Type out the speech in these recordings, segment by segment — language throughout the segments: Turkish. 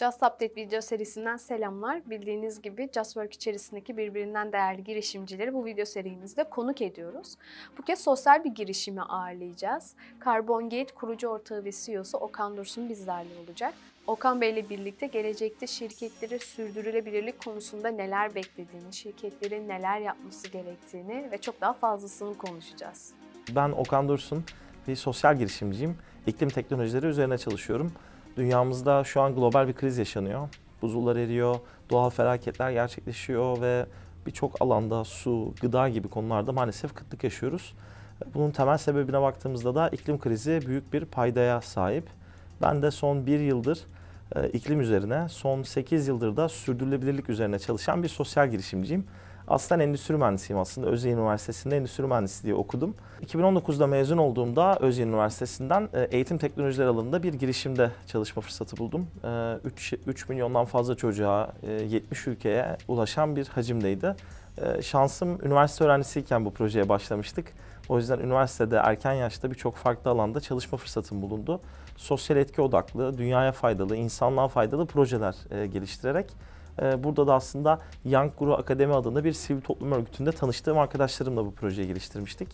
Just Update video serisinden selamlar. Bildiğiniz gibi Just Work içerisindeki birbirinden değerli girişimcileri bu video serimizde konuk ediyoruz. Bu kez sosyal bir girişimi ağırlayacağız. Carbon kurucu ortağı ve CEO'su Okan Dursun bizlerle olacak. Okan Bey ile birlikte gelecekte şirketleri sürdürülebilirlik konusunda neler beklediğini, şirketlerin neler yapması gerektiğini ve çok daha fazlasını konuşacağız. Ben Okan Dursun, bir sosyal girişimciyim. İklim teknolojileri üzerine çalışıyorum. Dünyamızda şu an global bir kriz yaşanıyor. Buzullar eriyor, doğal felaketler gerçekleşiyor ve birçok alanda su, gıda gibi konularda maalesef kıtlık yaşıyoruz. Bunun temel sebebine baktığımızda da iklim krizi büyük bir paydaya sahip. Ben de son bir yıldır e, iklim üzerine, son 8 yıldır da sürdürülebilirlik üzerine çalışan bir sosyal girişimciyim. Aslen endüstri mühendisiyim aslında. Özyeğin Üniversitesi'nde endüstri mühendisliği okudum. 2019'da mezun olduğumda Özyeğin Üniversitesi'nden e, eğitim teknolojileri alanında bir girişimde çalışma fırsatı buldum. E, 3, 3 milyondan fazla çocuğa, e, 70 ülkeye ulaşan bir hacimdeydi. E, Şansım üniversite öğrencisiyken bu projeye başlamıştık. O yüzden üniversitede erken yaşta birçok farklı alanda çalışma fırsatım bulundu. Sosyal etki odaklı, dünyaya faydalı, insanlığa faydalı projeler e, geliştirerek e, burada da aslında Young Guru Akademi adında bir sivil toplum örgütünde tanıştığım arkadaşlarımla bu projeyi geliştirmiştik.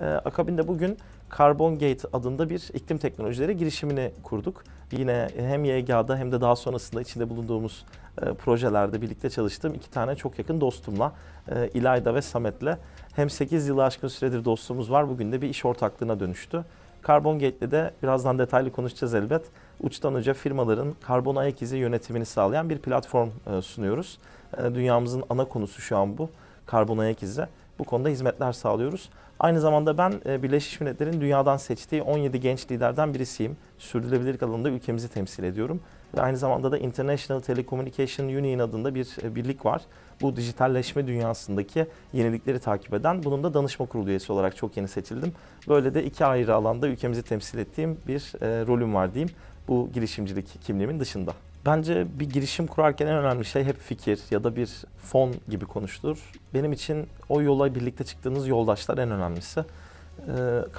E, akabinde bugün Carbon Gate adında bir iklim teknolojileri girişimini kurduk. Yine hem YGA'da hem de daha sonrasında içinde bulunduğumuz e, projelerde birlikte çalıştığım iki tane çok yakın dostumla, e, İlayda ve Samet'le hem 8 yılı aşkın süredir dostluğumuz var. Bugün de bir iş ortaklığına dönüştü. Carbon Gate'de de birazdan detaylı konuşacağız elbet. Uçtan uca firmaların karbon ayak izi yönetimini sağlayan bir platform e, sunuyoruz. E, Dünyamızın ana konusu şu an bu. Karbon ayak izi. Bu konuda hizmetler sağlıyoruz. Aynı zamanda ben e, Birleşmiş Milletler'in dünyadan seçtiği 17 genç liderden birisiyim. Sürdürülebilirlik alanında ülkemizi temsil ediyorum. Ve aynı zamanda da International Telecommunication Union adında bir birlik var. Bu dijitalleşme dünyasındaki yenilikleri takip eden, bunun da danışma kurulu üyesi olarak çok yeni seçildim. Böyle de iki ayrı alanda ülkemizi temsil ettiğim bir rolüm var diyeyim bu girişimcilik kimliğimin dışında. Bence bir girişim kurarken en önemli şey hep fikir ya da bir fon gibi konuştur. Benim için o yola birlikte çıktığınız yoldaşlar en önemlisi. Ee,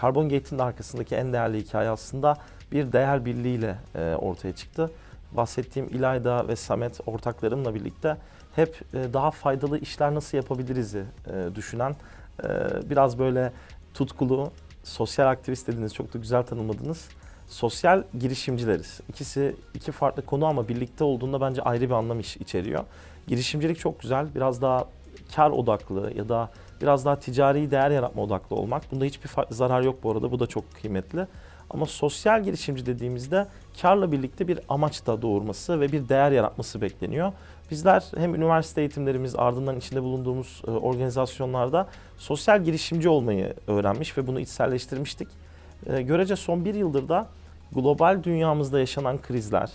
Carbon Gate'in arkasındaki en değerli hikaye aslında bir değer birliğiyle e, ortaya çıktı. Bahsettiğim İlayda ve Samet ortaklarımla birlikte hep e, daha faydalı işler nasıl yapabiliriz'i e, düşünen biraz böyle tutkulu, sosyal aktivist dediğiniz çok da güzel tanımladınız sosyal girişimcileriz. İkisi iki farklı konu ama birlikte olduğunda bence ayrı bir anlam iç- içeriyor. Girişimcilik çok güzel. Biraz daha kar odaklı ya da biraz daha ticari değer yaratma odaklı olmak. Bunda hiçbir zarar yok bu arada. Bu da çok kıymetli. Ama sosyal girişimci dediğimizde karla birlikte bir amaç da doğurması ve bir değer yaratması bekleniyor. Bizler hem üniversite eğitimlerimiz ardından içinde bulunduğumuz e, organizasyonlarda sosyal girişimci olmayı öğrenmiş ve bunu içselleştirmiştik. E, görece son bir yıldır da global dünyamızda yaşanan krizler,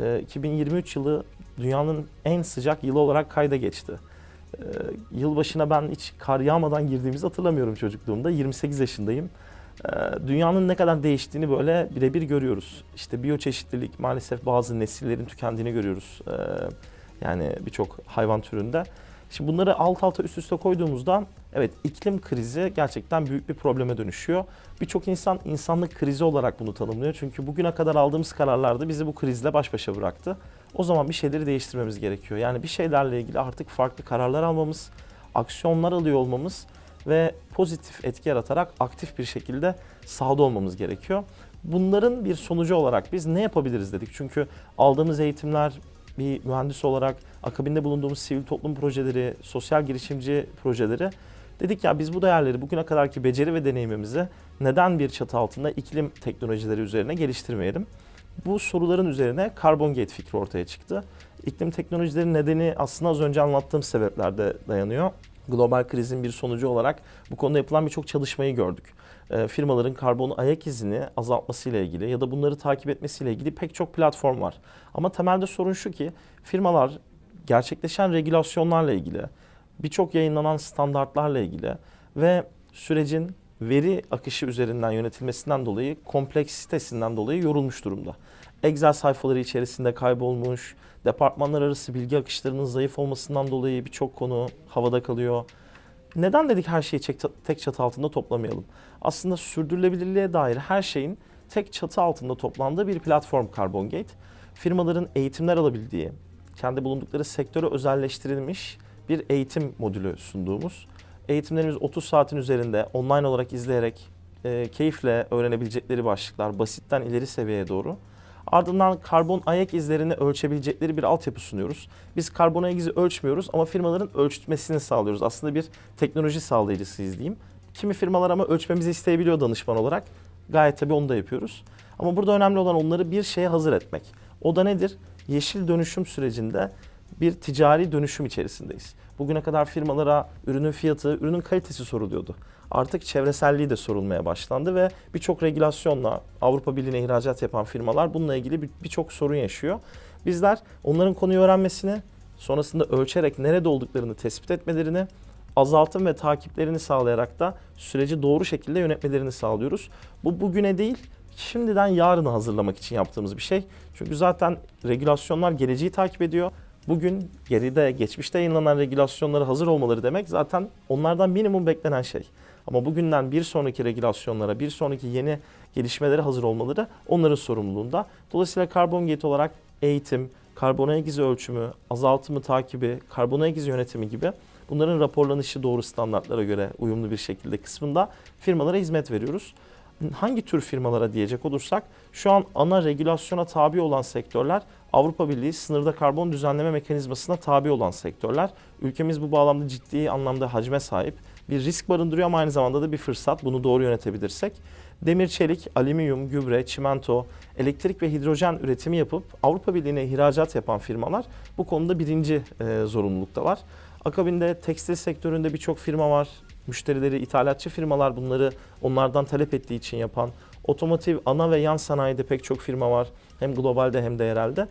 e, 2023 yılı dünyanın en sıcak yılı olarak kayda geçti. E, yılbaşına ben hiç kar yağmadan girdiğimizi hatırlamıyorum çocukluğumda. 28 yaşındayım. E, dünyanın ne kadar değiştiğini böyle birebir görüyoruz. İşte biyoçeşitlilik maalesef bazı nesillerin tükendiğini görüyoruz. E, yani birçok hayvan türünde. Şimdi bunları alt alta üst üste koyduğumuzda evet iklim krizi gerçekten büyük bir probleme dönüşüyor. Birçok insan insanlık krizi olarak bunu tanımlıyor. Çünkü bugüne kadar aldığımız kararlarda bizi bu krizle baş başa bıraktı. O zaman bir şeyleri değiştirmemiz gerekiyor. Yani bir şeylerle ilgili artık farklı kararlar almamız, aksiyonlar alıyor olmamız ve pozitif etki yaratarak aktif bir şekilde sahada olmamız gerekiyor. Bunların bir sonucu olarak biz ne yapabiliriz dedik. Çünkü aldığımız eğitimler bir mühendis olarak akabinde bulunduğumuz sivil toplum projeleri, sosyal girişimci projeleri dedik ya biz bu değerleri bugüne kadarki beceri ve deneyimimizi neden bir çatı altında iklim teknolojileri üzerine geliştirmeyelim? Bu soruların üzerine Carbon Gate fikri ortaya çıktı. İklim teknolojileri nedeni aslında az önce anlattığım sebeplerde dayanıyor. Global krizin bir sonucu olarak bu konuda yapılan birçok çalışmayı gördük. E, firmaların karbon ayak izini azaltmasıyla ilgili ya da bunları takip etmesiyle ilgili pek çok platform var. Ama temelde sorun şu ki firmalar gerçekleşen regülasyonlarla ilgili, birçok yayınlanan standartlarla ilgili ve sürecin veri akışı üzerinden yönetilmesinden dolayı kompleksitesinden dolayı yorulmuş durumda. Excel sayfaları içerisinde kaybolmuş, departmanlar arası bilgi akışlarının zayıf olmasından dolayı birçok konu havada kalıyor. Neden dedik her şeyi tek- çatı altında toplamayalım? Aslında sürdürülebilirliğe dair her şeyin tek çatı altında toplandığı bir platform Carbon Gate. firmaların eğitimler alabildiği, kendi bulundukları sektöre özelleştirilmiş bir eğitim modülü sunduğumuz. Eğitimlerimiz 30 saatin üzerinde online olarak izleyerek e, keyifle öğrenebilecekleri başlıklar basitten ileri seviyeye doğru. Ardından karbon ayak izlerini ölçebilecekleri bir altyapı sunuyoruz. Biz karbon ayak izi ölçmüyoruz ama firmaların ölçmesini sağlıyoruz. Aslında bir teknoloji sağlayıcısıyız diyeyim. Kimi firmalar ama ölçmemizi isteyebiliyor danışman olarak. Gayet tabii onu da yapıyoruz. Ama burada önemli olan onları bir şeye hazır etmek. O da nedir? Yeşil dönüşüm sürecinde bir ticari dönüşüm içerisindeyiz. Bugüne kadar firmalara ürünün fiyatı, ürünün kalitesi soruluyordu. Artık çevreselliği de sorulmaya başlandı ve birçok regülasyonla Avrupa Birliği'ne ihracat yapan firmalar bununla ilgili bir- birçok sorun yaşıyor. Bizler onların konuyu öğrenmesini, sonrasında ölçerek nerede olduklarını tespit etmelerini, azaltım ve takiplerini sağlayarak da süreci doğru şekilde yönetmelerini sağlıyoruz. Bu bugüne değil, şimdiden yarını hazırlamak için yaptığımız bir şey. Çünkü zaten regülasyonlar geleceği takip ediyor. Bugün geride, geçmişte yayınlanan regülasyonlara hazır olmaları demek zaten onlardan minimum beklenen şey. Ama bugünden bir sonraki regülasyonlara, bir sonraki yeni gelişmelere hazır olmaları onların sorumluluğunda. Dolayısıyla karbon gate olarak eğitim, karbon ayak izi ölçümü, azaltımı takibi, karbon ayak izi yönetimi gibi bunların raporlanışı doğru standartlara göre uyumlu bir şekilde kısmında firmalara hizmet veriyoruz. Hangi tür firmalara diyecek olursak şu an ana regülasyona tabi olan sektörler Avrupa Birliği sınırda karbon düzenleme mekanizmasına tabi olan sektörler. Ülkemiz bu bağlamda ciddi anlamda hacme sahip. Bir risk barındırıyor ama aynı zamanda da bir fırsat bunu doğru yönetebilirsek. Demir, çelik, alüminyum, gübre, çimento, elektrik ve hidrojen üretimi yapıp Avrupa Birliği'ne ihracat yapan firmalar bu konuda birinci e, zorunluluktalar. Akabinde tekstil sektöründe birçok firma var. Müşterileri ithalatçı firmalar bunları onlardan talep ettiği için yapan. Otomotiv, ana ve yan sanayide pek çok firma var. Hem globalde hem de yerelde.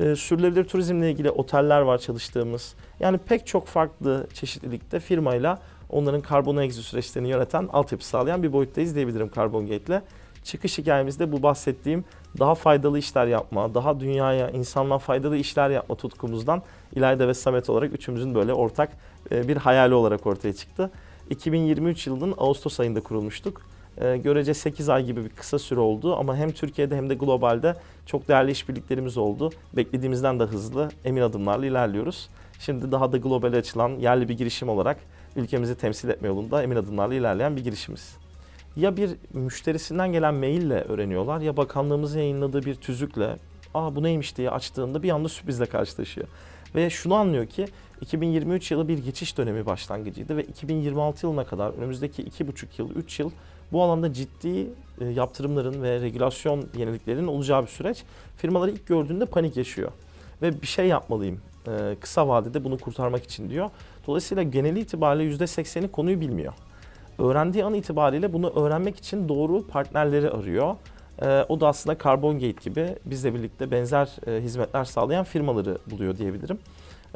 E, sürdürülebilir turizmle ilgili oteller var çalıştığımız. Yani pek çok farklı çeşitlilikte firmayla onların karbon izi süreçlerini yöneten, altyapı sağlayan bir boyuttayız diyebilirim Carbon Gate'le. Çıkış hikayemizde bu bahsettiğim daha faydalı işler yapma, daha dünyaya, insanlığa faydalı işler yapma tutkumuzdan İlayda ve Samet olarak üçümüzün böyle ortak e, bir hayali olarak ortaya çıktı. 2023 yılının Ağustos ayında kurulmuştuk. E, Görece 8 ay gibi bir kısa süre oldu ama hem Türkiye'de hem de globalde çok değerli işbirliklerimiz oldu. Beklediğimizden de hızlı, emin adımlarla ilerliyoruz. Şimdi daha da globale açılan yerli bir girişim olarak ülkemizi temsil etme yolunda emin adımlarla ilerleyen bir girişimiz. Ya bir müşterisinden gelen maille öğreniyorlar ya bakanlığımızın yayınladığı bir tüzükle aa bu neymiş diye açtığında bir anda sürprizle karşılaşıyor. Ve şunu anlıyor ki 2023 yılı bir geçiş dönemi başlangıcıydı ve 2026 yılına kadar önümüzdeki 2,5 yıl, 3 yıl bu alanda ciddi e, yaptırımların ve regülasyon yeniliklerinin olacağı bir süreç. Firmaları ilk gördüğünde panik yaşıyor ve bir şey yapmalıyım e, kısa vadede bunu kurtarmak için diyor. Dolayısıyla geneli itibariyle %80'i konuyu bilmiyor. Öğrendiği an itibariyle bunu öğrenmek için doğru partnerleri arıyor. E, o da aslında Carbon Gate gibi bizle birlikte benzer e, hizmetler sağlayan firmaları buluyor diyebilirim.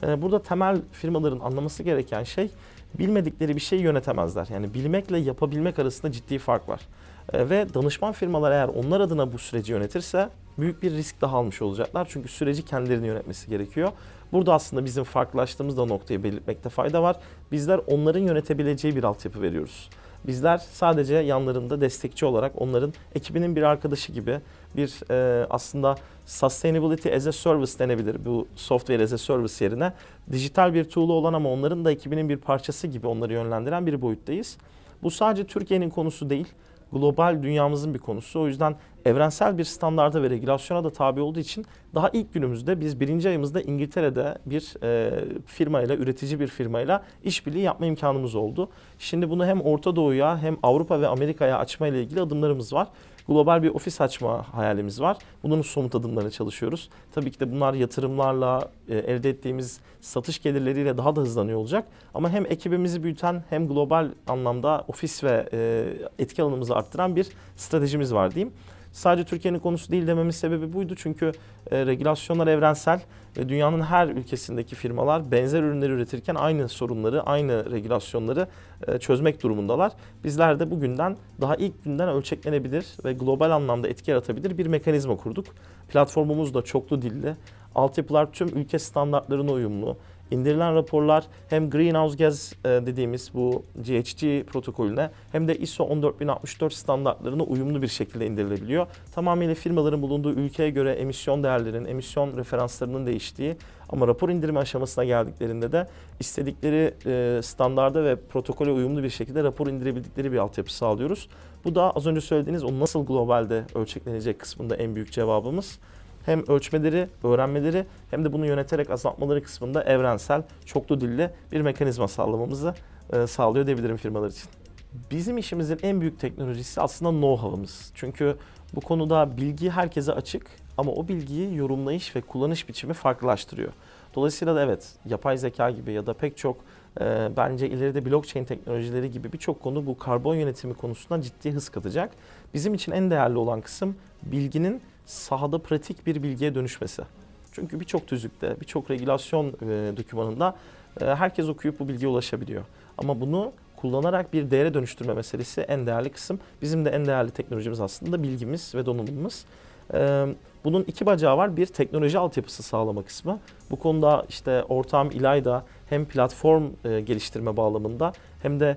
E, burada temel firmaların anlaması gereken şey bilmedikleri bir şeyi yönetemezler. Yani bilmekle yapabilmek arasında ciddi fark var. E, ve danışman firmalar eğer onlar adına bu süreci yönetirse büyük bir risk daha almış olacaklar. Çünkü süreci kendilerinin yönetmesi gerekiyor. Burada aslında bizim farklılaştığımız da noktayı belirtmekte fayda var. Bizler onların yönetebileceği bir altyapı veriyoruz. Bizler sadece yanlarında destekçi olarak onların ekibinin bir arkadaşı gibi bir e, aslında sustainability as a service denebilir bu software as a service yerine. Dijital bir tool'u olan ama onların da ekibinin bir parçası gibi onları yönlendiren bir boyuttayız. Bu sadece Türkiye'nin konusu değil, global dünyamızın bir konusu. O yüzden evrensel bir standarda ve regülasyona da tabi olduğu için daha ilk günümüzde biz birinci ayımızda İngiltere'de bir e, firmayla, üretici bir firmayla işbirliği yapma imkanımız oldu. Şimdi bunu hem Orta Doğu'ya hem Avrupa ve Amerika'ya açma ile ilgili adımlarımız var. Global bir ofis açma hayalimiz var. Bunun somut adımlarını çalışıyoruz. Tabii ki de bunlar yatırımlarla, e, elde ettiğimiz satış gelirleriyle daha da hızlanıyor olacak. Ama hem ekibimizi büyüten hem global anlamda ofis ve e, etki alanımızı arttıran bir stratejimiz var diyeyim. Sadece Türkiye'nin konusu değil dememin sebebi buydu. Çünkü e, regülasyonlar evrensel ve dünyanın her ülkesindeki firmalar benzer ürünleri üretirken aynı sorunları, aynı regülasyonları e, çözmek durumundalar. Bizler de bugünden daha ilk günden ölçeklenebilir ve global anlamda etki yaratabilir bir mekanizma kurduk. Platformumuz da çoklu dilli. Altyapılar tüm ülke standartlarına uyumlu. İndirilen raporlar hem greenhouse gas e, dediğimiz bu GHG protokolüne hem de ISO 14064 standartlarına uyumlu bir şekilde indirilebiliyor. Tamamıyla firmaların bulunduğu ülkeye göre emisyon değerlerinin, emisyon referanslarının değiştiği ama rapor indirme aşamasına geldiklerinde de istedikleri e, standarda ve protokole uyumlu bir şekilde rapor indirebildikleri bir altyapı sağlıyoruz. Bu da az önce söylediğiniz o nasıl globalde ölçeklenecek kısmında en büyük cevabımız. Hem ölçmeleri, öğrenmeleri hem de bunu yöneterek azaltmaları kısmında evrensel, çoklu dilli bir mekanizma sağlamamızı e, sağlıyor diyebilirim firmalar için. Bizim işimizin en büyük teknolojisi aslında know-how'ımız. Çünkü bu konuda bilgi herkese açık ama o bilgiyi yorumlayış ve kullanış biçimi farklılaştırıyor. Dolayısıyla da evet yapay zeka gibi ya da pek çok e, bence ileride blockchain teknolojileri gibi birçok konu bu karbon yönetimi konusunda ciddi hız katacak. Bizim için en değerli olan kısım bilginin sahada pratik bir bilgiye dönüşmesi. Çünkü birçok tüzükte, birçok regülasyon e, dokümanında e, herkes okuyup bu bilgiye ulaşabiliyor. Ama bunu kullanarak bir değere dönüştürme meselesi en değerli kısım. Bizim de en değerli teknolojimiz aslında bilgimiz ve donanımımız. Ee, bunun iki bacağı var. Bir teknoloji altyapısı sağlama kısmı. Bu konuda işte ortağım İlayda hem platform e, geliştirme bağlamında hem de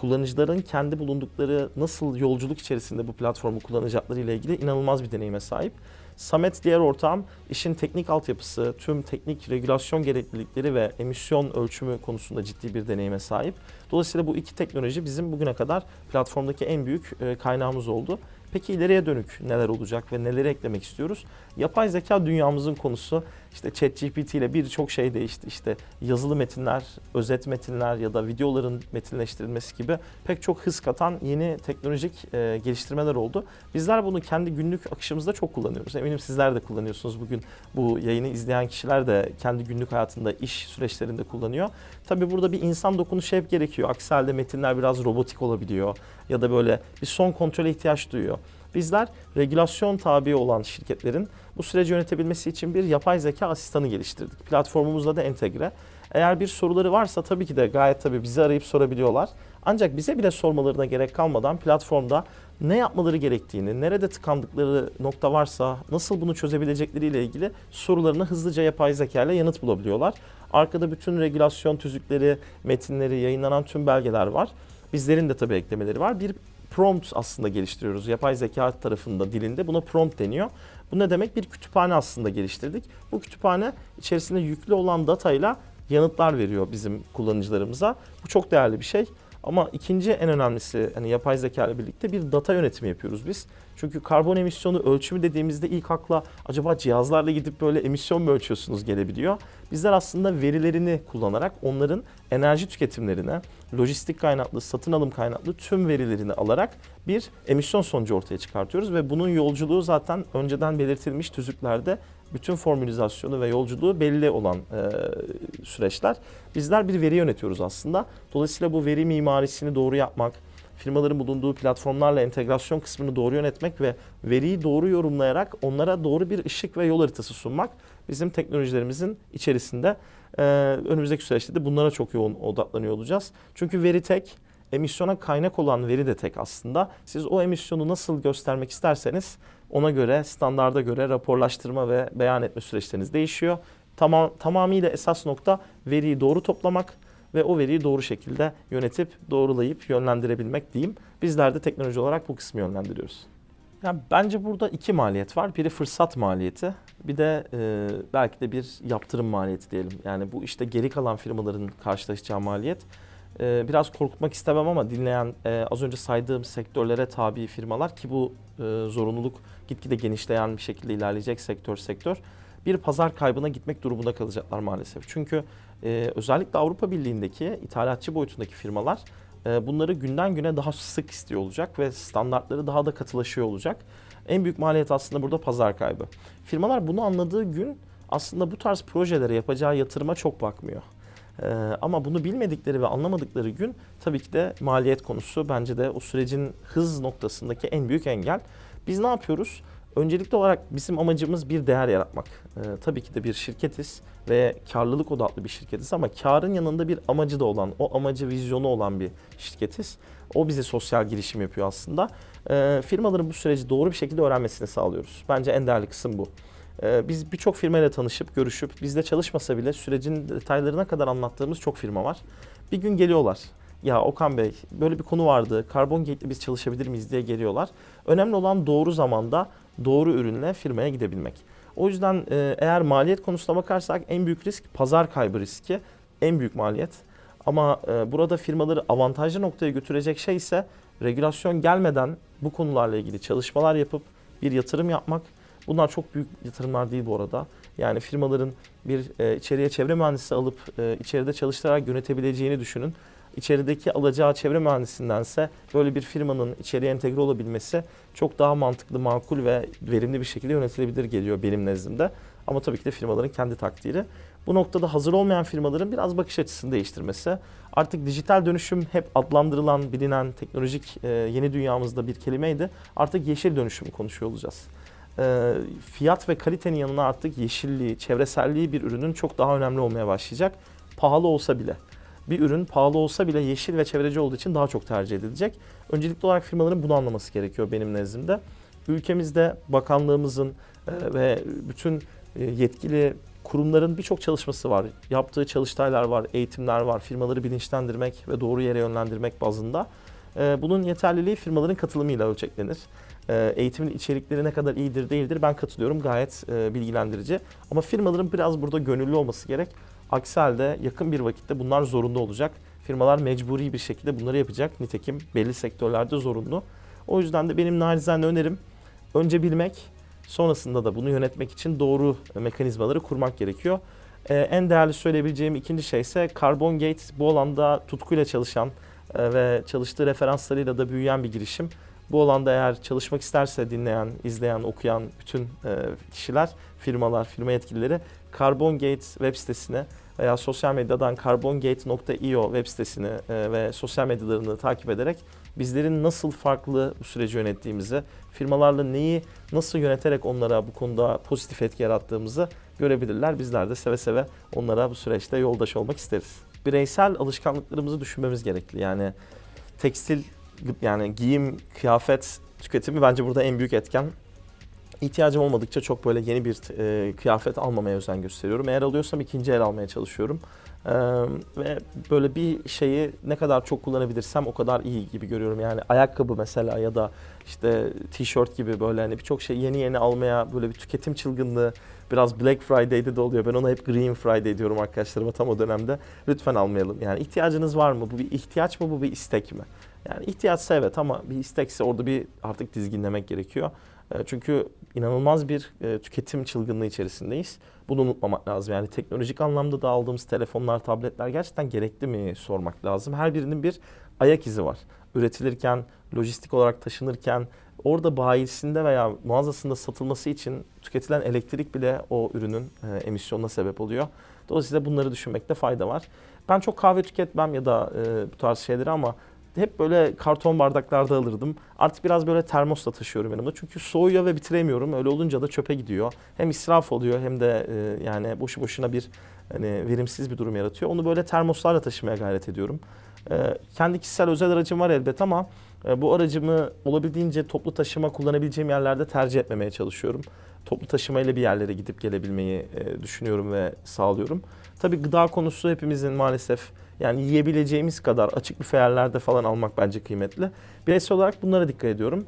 kullanıcıların kendi bulundukları nasıl yolculuk içerisinde bu platformu kullanacakları ile ilgili inanılmaz bir deneyime sahip. Samet diğer ortağım işin teknik altyapısı, tüm teknik regülasyon gereklilikleri ve emisyon ölçümü konusunda ciddi bir deneyime sahip. Dolayısıyla bu iki teknoloji bizim bugüne kadar platformdaki en büyük e, kaynağımız oldu. Peki ileriye dönük neler olacak ve neleri eklemek istiyoruz? Yapay zeka dünyamızın konusu. İşte ChatGPT ile birçok şey değişti. İşte yazılı metinler, özet metinler ya da videoların metinleştirilmesi gibi pek çok hız katan yeni teknolojik e, geliştirmeler oldu. Bizler bunu kendi günlük akışımızda çok kullanıyoruz. Eminim sizler de kullanıyorsunuz. Bugün bu yayını izleyen kişiler de kendi günlük hayatında iş süreçlerinde kullanıyor. Tabii burada bir insan dokunuşu hep gerekiyor. Aksi halde metinler biraz robotik olabiliyor ya da böyle bir son kontrole ihtiyaç duyuyor. Bizler regülasyon tabi olan şirketlerin bu süreci yönetebilmesi için bir yapay zeka asistanı geliştirdik. Platformumuzla da entegre. Eğer bir soruları varsa tabii ki de gayet tabii bizi arayıp sorabiliyorlar. Ancak bize bile sormalarına gerek kalmadan platformda ne yapmaları gerektiğini, nerede tıkandıkları nokta varsa nasıl bunu çözebilecekleriyle ilgili sorularına hızlıca yapay zeka ile yanıt bulabiliyorlar. Arkada bütün regülasyon tüzükleri, metinleri, yayınlanan tüm belgeler var. Bizlerin de tabii eklemeleri var. Bir prompt aslında geliştiriyoruz. Yapay zeka tarafında dilinde buna prompt deniyor. Bu ne demek? Bir kütüphane aslında geliştirdik. Bu kütüphane içerisinde yüklü olan datayla yanıtlar veriyor bizim kullanıcılarımıza. Bu çok değerli bir şey. Ama ikinci en önemlisi hani yapay zeka ile birlikte bir data yönetimi yapıyoruz biz. Çünkü karbon emisyonu ölçümü dediğimizde ilk akla acaba cihazlarla gidip böyle emisyon mu ölçüyorsunuz gelebiliyor. Bizler aslında verilerini kullanarak onların enerji tüketimlerine, lojistik kaynaklı, satın alım kaynaklı tüm verilerini alarak bir emisyon sonucu ortaya çıkartıyoruz ve bunun yolculuğu zaten önceden belirtilmiş tüzüklerde bütün formülizasyonu ve yolculuğu belli olan e, süreçler. Bizler bir veri yönetiyoruz aslında. Dolayısıyla bu veri mimarisini doğru yapmak, firmaların bulunduğu platformlarla entegrasyon kısmını doğru yönetmek ve veriyi doğru yorumlayarak onlara doğru bir ışık ve yol haritası sunmak bizim teknolojilerimizin içerisinde. Ee, önümüzdeki süreçte de bunlara çok yoğun odaklanıyor olacağız. Çünkü veri tek, emisyona kaynak olan veri de tek aslında. Siz o emisyonu nasıl göstermek isterseniz ona göre, standarda göre raporlaştırma ve beyan etme süreçleriniz değişiyor. Tamam, tamamıyla esas nokta veriyi doğru toplamak ve o veriyi doğru şekilde yönetip doğrulayıp yönlendirebilmek diyeyim. Bizler de teknoloji olarak bu kısmı yönlendiriyoruz. Yani bence burada iki maliyet var. Biri fırsat maliyeti, bir de e, belki de bir yaptırım maliyeti diyelim. Yani bu işte geri kalan firmaların karşılaşacağı maliyet. E, biraz korkutmak istemem ama dinleyen e, az önce saydığım sektörlere tabi firmalar ki bu e, zorunluluk gitgide genişleyen bir şekilde ilerleyecek sektör sektör bir pazar kaybına gitmek durumunda kalacaklar maalesef. Çünkü e, özellikle Avrupa Birliği'ndeki ithalatçı boyutundaki firmalar bunları günden güne daha sık istiyor olacak ve standartları daha da katılaşıyor olacak. En büyük maliyet aslında burada pazar kaybı. Firmalar bunu anladığı gün aslında bu tarz projelere yapacağı yatırıma çok bakmıyor. Ee, ama bunu bilmedikleri ve anlamadıkları gün tabii ki de maliyet konusu bence de o sürecin hız noktasındaki en büyük engel. Biz ne yapıyoruz? Öncelikli olarak bizim amacımız bir değer yaratmak. Ee, tabii ki de bir şirketiz ve karlılık odaklı bir şirketiz ama karın yanında bir amacı da olan, o amacı, vizyonu olan bir şirketiz. O bize sosyal girişim yapıyor aslında. Ee, firmaların bu süreci doğru bir şekilde öğrenmesini sağlıyoruz. Bence en değerli kısım bu. Ee, biz birçok firmayla tanışıp, görüşüp, bizde çalışmasa bile sürecin detaylarına kadar anlattığımız çok firma var. Bir gün geliyorlar. Ya Okan Bey böyle bir konu vardı. Karbon Gate'le biz çalışabilir miyiz diye geliyorlar. Önemli olan doğru zamanda doğru ürünle firmaya gidebilmek. O yüzden e, eğer maliyet konusuna bakarsak en büyük risk pazar kaybı riski. En büyük maliyet. Ama e, burada firmaları avantajlı noktaya götürecek şey ise regülasyon gelmeden bu konularla ilgili çalışmalar yapıp bir yatırım yapmak. Bunlar çok büyük yatırımlar değil bu arada. Yani firmaların bir e, içeriye çevre mühendisi alıp e, içeride çalıştırarak yönetebileceğini düşünün. İçerideki alacağı çevre mühendisindense böyle bir firmanın içeriye entegre olabilmesi çok daha mantıklı, makul ve verimli bir şekilde yönetilebilir geliyor benim nezdimde. Ama tabii ki de firmaların kendi takdiri. Bu noktada hazır olmayan firmaların biraz bakış açısını değiştirmesi. Artık dijital dönüşüm hep adlandırılan, bilinen teknolojik e, yeni dünyamızda bir kelimeydi. Artık yeşil dönüşümü konuşuyor olacağız. E, fiyat ve kalitenin yanına artık yeşilliği, çevreselliği bir ürünün çok daha önemli olmaya başlayacak. Pahalı olsa bile. Bir ürün pahalı olsa bile yeşil ve çevreci olduğu için daha çok tercih edilecek. Öncelikli olarak firmaların bunu anlaması gerekiyor benim nezdimde. Ülkemizde bakanlığımızın e, ve bütün e, yetkili kurumların birçok çalışması var. Yaptığı çalıştaylar var, eğitimler var, firmaları bilinçlendirmek ve doğru yere yönlendirmek bazında. E, Bunun yeterliliği firmaların katılımıyla ölçeklenir. E, Eğitimin içerikleri ne kadar iyidir değildir ben katılıyorum gayet e, bilgilendirici. Ama firmaların biraz burada gönüllü olması gerek. Aksi halde yakın bir vakitte bunlar zorunlu olacak. Firmalar mecburi bir şekilde bunları yapacak. Nitekim belli sektörlerde zorunlu. O yüzden de benim narizane önerim önce bilmek, sonrasında da bunu yönetmek için doğru mekanizmaları kurmak gerekiyor. Ee, en değerli söyleyebileceğim ikinci şey ise Carbon Gate bu alanda tutkuyla çalışan e, ve çalıştığı referanslarıyla da büyüyen bir girişim. Bu alanda eğer çalışmak isterse dinleyen, izleyen, okuyan bütün e, kişiler, firmalar, firma yetkilileri Carbon Gate web sitesine veya sosyal medyadan carbongate.io web sitesini e, ve sosyal medyalarını takip ederek bizlerin nasıl farklı bu süreci yönettiğimizi, firmalarla neyi nasıl yöneterek onlara bu konuda pozitif etki yarattığımızı görebilirler. Bizler de seve seve onlara bu süreçte yoldaş olmak isteriz. Bireysel alışkanlıklarımızı düşünmemiz gerekli. Yani tekstil yani giyim, kıyafet tüketimi bence burada en büyük etken. İhtiyacım olmadıkça çok böyle yeni bir e, kıyafet almamaya özen gösteriyorum. Eğer alıyorsam ikinci el almaya çalışıyorum. Ee, ve böyle bir şeyi ne kadar çok kullanabilirsem o kadar iyi gibi görüyorum. Yani ayakkabı mesela ya da işte tişört gibi böyle hani birçok şey yeni yeni almaya böyle bir tüketim çılgınlığı biraz Black Friday'de de oluyor. Ben ona hep Green Friday diyorum arkadaşlarıma tam o dönemde. Lütfen almayalım. Yani ihtiyacınız var mı? Bu bir ihtiyaç mı? Bu bir istek mi? Yani ihtiyaçsa evet ama bir istekse orada bir artık dizginlemek gerekiyor. E, Çünkü inanılmaz bir e, tüketim çılgınlığı içerisindeyiz. Bunu unutmamak lazım. Yani teknolojik anlamda da aldığımız telefonlar, tabletler gerçekten gerekli mi sormak lazım. Her birinin bir ayak izi var. Üretilirken, lojistik olarak taşınırken, orada bayisinde veya mağazasında satılması için tüketilen elektrik bile o ürünün e, emisyonuna sebep oluyor. Dolayısıyla bunları düşünmekte fayda var. Ben çok kahve tüketmem ya da e, bu tarz şeyleri ama hep böyle karton bardaklarda alırdım. Artık biraz böyle termosla taşıyorum yanımda. Çünkü soğuyor ve bitiremiyorum. Öyle olunca da çöpe gidiyor. Hem israf oluyor hem de e, yani boşu boşuna bir hani verimsiz bir durum yaratıyor. Onu böyle termoslarla taşımaya gayret ediyorum. E, kendi kişisel özel aracım var elbet ama e, bu aracımı olabildiğince toplu taşıma kullanabileceğim yerlerde tercih etmemeye çalışıyorum. Toplu taşımayla bir yerlere gidip gelebilmeyi e, düşünüyorum ve sağlıyorum. Tabii gıda konusu hepimizin maalesef yani yiyebileceğimiz kadar açık büfelerde falan almak bence kıymetli. Bireysel olarak bunlara dikkat ediyorum.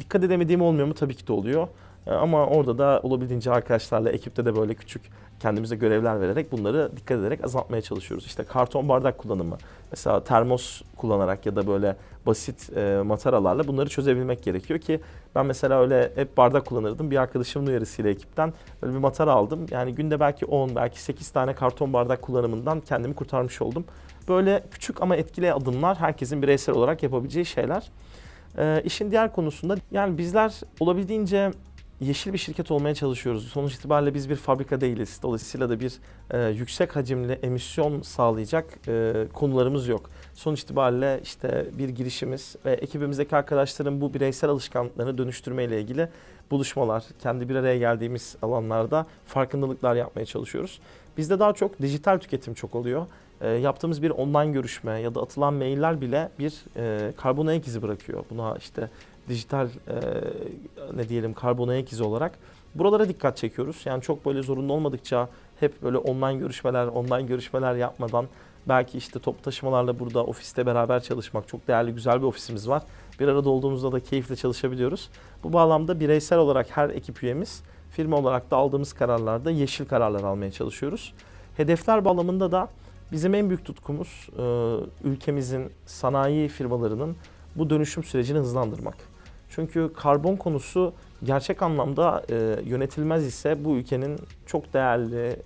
Dikkat edemediğim olmuyor mu? Tabii ki de oluyor. E, Ama orada da olabildiğince arkadaşlarla, ekipte de böyle küçük kendimize görevler vererek bunları dikkat ederek azaltmaya çalışıyoruz. İşte karton bardak kullanımı, mesela termos kullanarak ya da böyle basit e, mataralarla bunları çözebilmek gerekiyor ki ben mesela öyle hep bardak kullanırdım. Bir arkadaşımın uyarısıyla ekipten böyle bir matara aldım. Yani günde belki 10, belki 8 tane karton bardak kullanımından kendimi kurtarmış oldum. Böyle küçük ama etkili adımlar herkesin bireysel olarak yapabileceği şeyler. E, işin diğer konusunda yani bizler olabildiğince yeşil bir şirket olmaya çalışıyoruz. Sonuç itibariyle biz bir fabrika değiliz. Dolayısıyla da bir e, yüksek hacimli emisyon sağlayacak e, konularımız yok. Sonuç itibariyle işte bir girişimiz ve ekibimizdeki arkadaşların bu bireysel alışkanlıklarını dönüştürmeyle ilgili buluşmalar, kendi bir araya geldiğimiz alanlarda farkındalıklar yapmaya çalışıyoruz. Bizde daha çok dijital tüketim çok oluyor. E, yaptığımız bir online görüşme ya da atılan mailler bile bir e, karbon ayak izi bırakıyor. Buna işte dijital e, ne diyelim karbon ayak izi olarak buralara dikkat çekiyoruz. Yani çok böyle zorunlu olmadıkça hep böyle online görüşmeler, online görüşmeler yapmadan belki işte top taşımalarla burada ofiste beraber çalışmak çok değerli güzel bir ofisimiz var. Bir arada olduğumuzda da keyifle çalışabiliyoruz. Bu bağlamda bireysel olarak her ekip üyemiz firma olarak da aldığımız kararlarda yeşil kararlar almaya çalışıyoruz. Hedefler bağlamında da bizim en büyük tutkumuz e, ülkemizin sanayi firmalarının bu dönüşüm sürecini hızlandırmak. Çünkü karbon konusu gerçek anlamda e, yönetilmez ise bu ülkenin çok değerli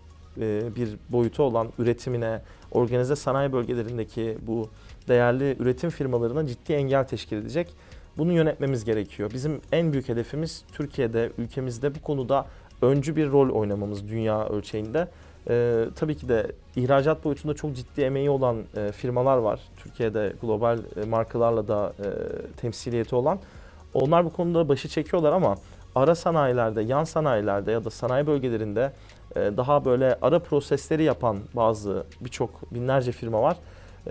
e, bir boyutu olan üretimine, organize sanayi bölgelerindeki bu değerli üretim firmalarına ciddi engel teşkil edecek. Bunu yönetmemiz gerekiyor. Bizim en büyük hedefimiz Türkiye'de, ülkemizde bu konuda öncü bir rol oynamamız dünya ölçeğinde. Ee, tabii ki de ihracat boyutunda çok ciddi emeği olan e, firmalar var. Türkiye'de global e, markalarla da e, temsiliyeti olan. Onlar bu konuda başı çekiyorlar ama ara sanayilerde, yan sanayilerde ya da sanayi bölgelerinde e, daha böyle ara prosesleri yapan bazı birçok binlerce firma var.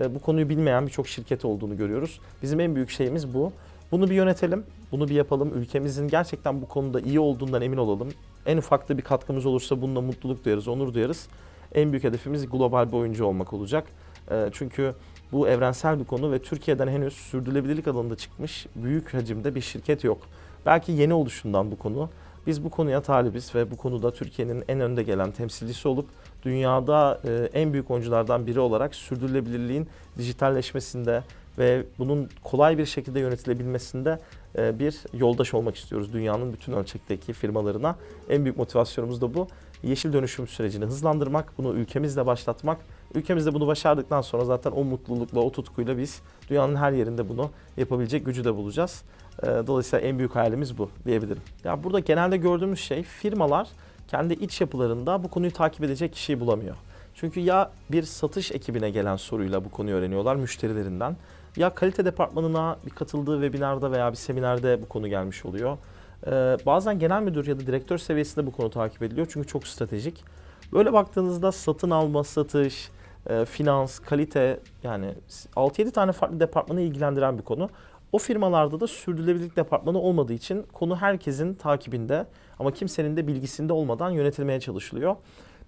E, bu konuyu bilmeyen birçok şirket olduğunu görüyoruz. Bizim en büyük şeyimiz bu. Bunu bir yönetelim, bunu bir yapalım. Ülkemizin gerçekten bu konuda iyi olduğundan emin olalım. En ufak da bir katkımız olursa bununla mutluluk duyarız, onur duyarız. En büyük hedefimiz global bir oyuncu olmak olacak. E, çünkü bu evrensel bir konu ve Türkiye'den henüz sürdürülebilirlik alanında çıkmış büyük hacimde bir şirket yok. Belki yeni oluşundan bu konu. Biz bu konuya talibiz ve bu konuda Türkiye'nin en önde gelen temsilcisi olup dünyada e, en büyük oyunculardan biri olarak sürdürülebilirliğin dijitalleşmesinde ve bunun kolay bir şekilde yönetilebilmesinde e, bir yoldaş olmak istiyoruz dünyanın bütün ölçekteki firmalarına. En büyük motivasyonumuz da bu. Yeşil dönüşüm sürecini hızlandırmak, bunu ülkemizde başlatmak. Ülkemizde bunu başardıktan sonra zaten o mutlulukla, o tutkuyla biz dünyanın her yerinde bunu yapabilecek gücü de bulacağız. E, Dolayısıyla en büyük hayalimiz bu diyebilirim. Ya burada genelde gördüğümüz şey firmalar kendi iç yapılarında bu konuyu takip edecek kişiyi bulamıyor. Çünkü ya bir satış ekibine gelen soruyla bu konuyu öğreniyorlar müşterilerinden ya kalite departmanına bir katıldığı webinarda veya bir seminerde bu konu gelmiş oluyor. Ee, bazen genel müdür ya da direktör seviyesinde bu konu takip ediliyor çünkü çok stratejik. Böyle baktığınızda satın alma, satış, e, finans, kalite yani 6-7 tane farklı departmanı ilgilendiren bir konu. O firmalarda da sürdürülebilirlik departmanı olmadığı için konu herkesin takibinde ama kimsenin de bilgisinde olmadan yönetilmeye çalışılıyor.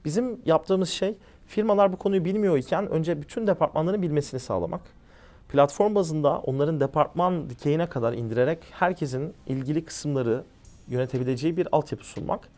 Bizim yaptığımız şey firmalar bu konuyu bilmiyor iken önce bütün departmanların bilmesini sağlamak. Platform bazında onların departman dikeyine kadar indirerek herkesin ilgili kısımları yönetebileceği bir altyapı sunmak.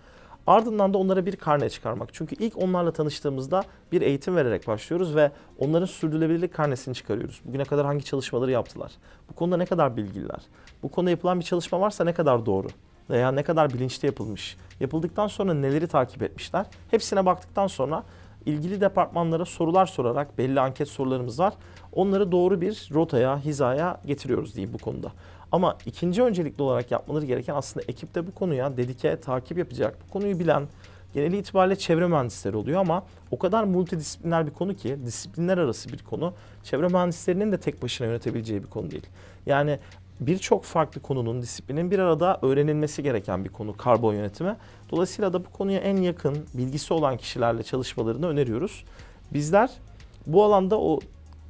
Ardından da onlara bir karne çıkarmak. Çünkü ilk onlarla tanıştığımızda bir eğitim vererek başlıyoruz ve onların sürdürülebilirlik karnesini çıkarıyoruz. Bugüne kadar hangi çalışmaları yaptılar? Bu konuda ne kadar bilgililer? Bu konuda yapılan bir çalışma varsa ne kadar doğru? Veya ne kadar bilinçli yapılmış? Yapıldıktan sonra neleri takip etmişler? Hepsine baktıktan sonra ilgili departmanlara sorular sorarak belli anket sorularımız var. Onları doğru bir rotaya, hizaya getiriyoruz diyeyim bu konuda. Ama ikinci öncelikli olarak yapmaları gereken aslında ekipte bu konuya dedike takip yapacak, bu konuyu bilen, geneli itibariyle çevre mühendisleri oluyor ama o kadar multidisipliner bir konu ki, disiplinler arası bir konu. Çevre mühendislerinin de tek başına yönetebileceği bir konu değil. Yani birçok farklı konunun, disiplinin bir arada öğrenilmesi gereken bir konu karbon yönetimi. Dolayısıyla da bu konuya en yakın bilgisi olan kişilerle çalışmalarını öneriyoruz. Bizler bu alanda o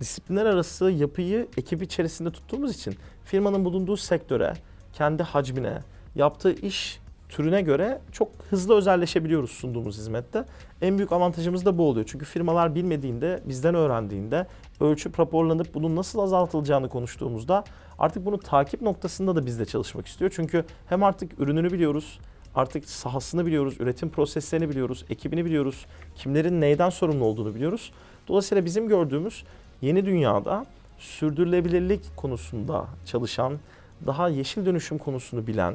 disiplinler arası yapıyı ekip içerisinde tuttuğumuz için firmanın bulunduğu sektöre, kendi hacmine, yaptığı iş türüne göre çok hızlı özelleşebiliyoruz sunduğumuz hizmette. En büyük avantajımız da bu oluyor. Çünkü firmalar bilmediğinde, bizden öğrendiğinde, ölçüp raporlanıp bunun nasıl azaltılacağını konuştuğumuzda artık bunu takip noktasında da bizle çalışmak istiyor. Çünkü hem artık ürününü biliyoruz, artık sahasını biliyoruz, üretim proseslerini biliyoruz, ekibini biliyoruz, kimlerin neyden sorumlu olduğunu biliyoruz. Dolayısıyla bizim gördüğümüz yeni dünyada sürdürülebilirlik konusunda çalışan, daha yeşil dönüşüm konusunu bilen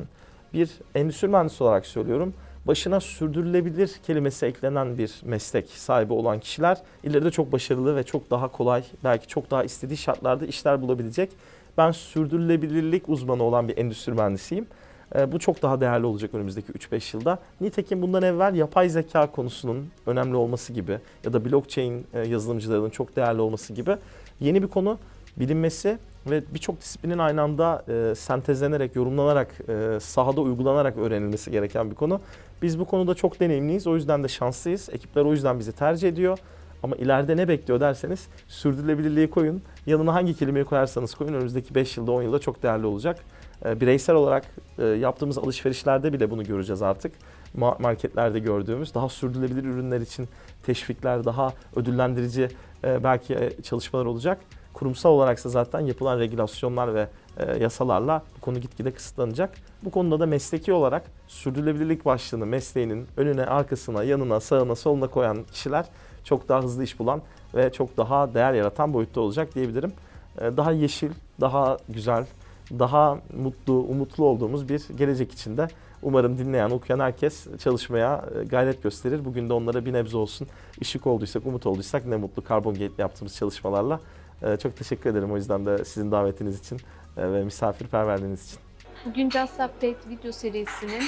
bir endüstri mühendisi olarak söylüyorum. Başına sürdürülebilir kelimesi eklenen bir meslek sahibi olan kişiler ileride çok başarılı ve çok daha kolay, belki çok daha istediği şartlarda işler bulabilecek. Ben sürdürülebilirlik uzmanı olan bir endüstri mühendisiyim. E, bu çok daha değerli olacak önümüzdeki 3-5 yılda. Nitekim bundan evvel yapay zeka konusunun önemli olması gibi ya da blockchain e, yazılımcılarının çok değerli olması gibi yeni bir konu bilinmesi ve birçok disiplinin aynı anda e, sentezlenerek, yorumlanarak, e, sahada uygulanarak öğrenilmesi gereken bir konu. Biz bu konuda çok deneyimliyiz. O yüzden de şanslıyız. Ekipler o yüzden bizi tercih ediyor. Ama ileride ne bekliyor derseniz sürdürülebilirliği koyun. Yanına hangi kelimeyi koyarsanız koyun önümüzdeki 5 yılda 10 yılda çok değerli olacak. E, bireysel olarak e, yaptığımız alışverişlerde bile bunu göreceğiz artık. Ma- marketlerde gördüğümüz daha sürdürülebilir ürünler için teşvikler, daha ödüllendirici e, belki e, çalışmalar olacak. Kurumsal olaraksa zaten yapılan regülasyonlar ve e, yasalarla bu konu gitgide kısıtlanacak. Bu konuda da mesleki olarak sürdürülebilirlik başlığını mesleğinin önüne, arkasına, yanına, sağına, soluna koyan kişiler çok daha hızlı iş bulan ve çok daha değer yaratan boyutta olacak diyebilirim. E, Daha yeşil, daha güzel, daha mutlu, umutlu olduğumuz bir gelecek içinde umarım dinleyen, okuyan herkes çalışmaya e, gayret gösterir. Bugün de onlara bir nebze olsun ışık olduysak, umut olduysak ne mutlu Gate'le yaptığımız çalışmalarla. E, Çok teşekkür ederim o yüzden de sizin davetiniz için e, ve misafirperverliğiniz için. Bugün Just Update video serisinin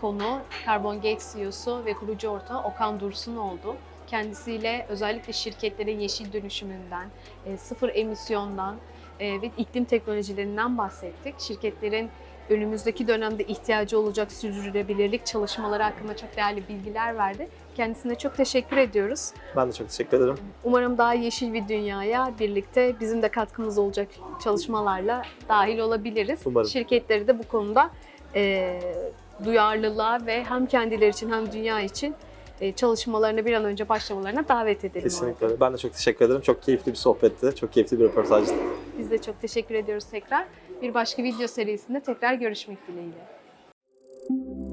konu Carbon Gate CEO'su ve kurucu ortağı Okan Dursun oldu. Kendisiyle özellikle şirketlerin yeşil dönüşümünden, e, sıfır emisyondan e, ve iklim teknolojilerinden bahsettik. Şirketlerin önümüzdeki dönemde ihtiyacı olacak sürdürülebilirlik çalışmaları hakkında çok değerli bilgiler verdi. Kendisine çok teşekkür ediyoruz. Ben de çok teşekkür ederim. Umarım daha yeşil bir dünyaya birlikte bizim de katkımız olacak çalışmalarla dahil olabiliriz. Umarım. Şirketleri de bu konuda e, duyarlılığa ve hem kendileri için hem dünya için e, çalışmalarına bir an önce başlamalarına davet edelim. Kesinlikle. Ben de çok teşekkür ederim. Çok keyifli bir sohbetti. Çok keyifli bir röportajdı. Biz de çok teşekkür ediyoruz tekrar. Bir başka video serisinde tekrar görüşmek dileğiyle.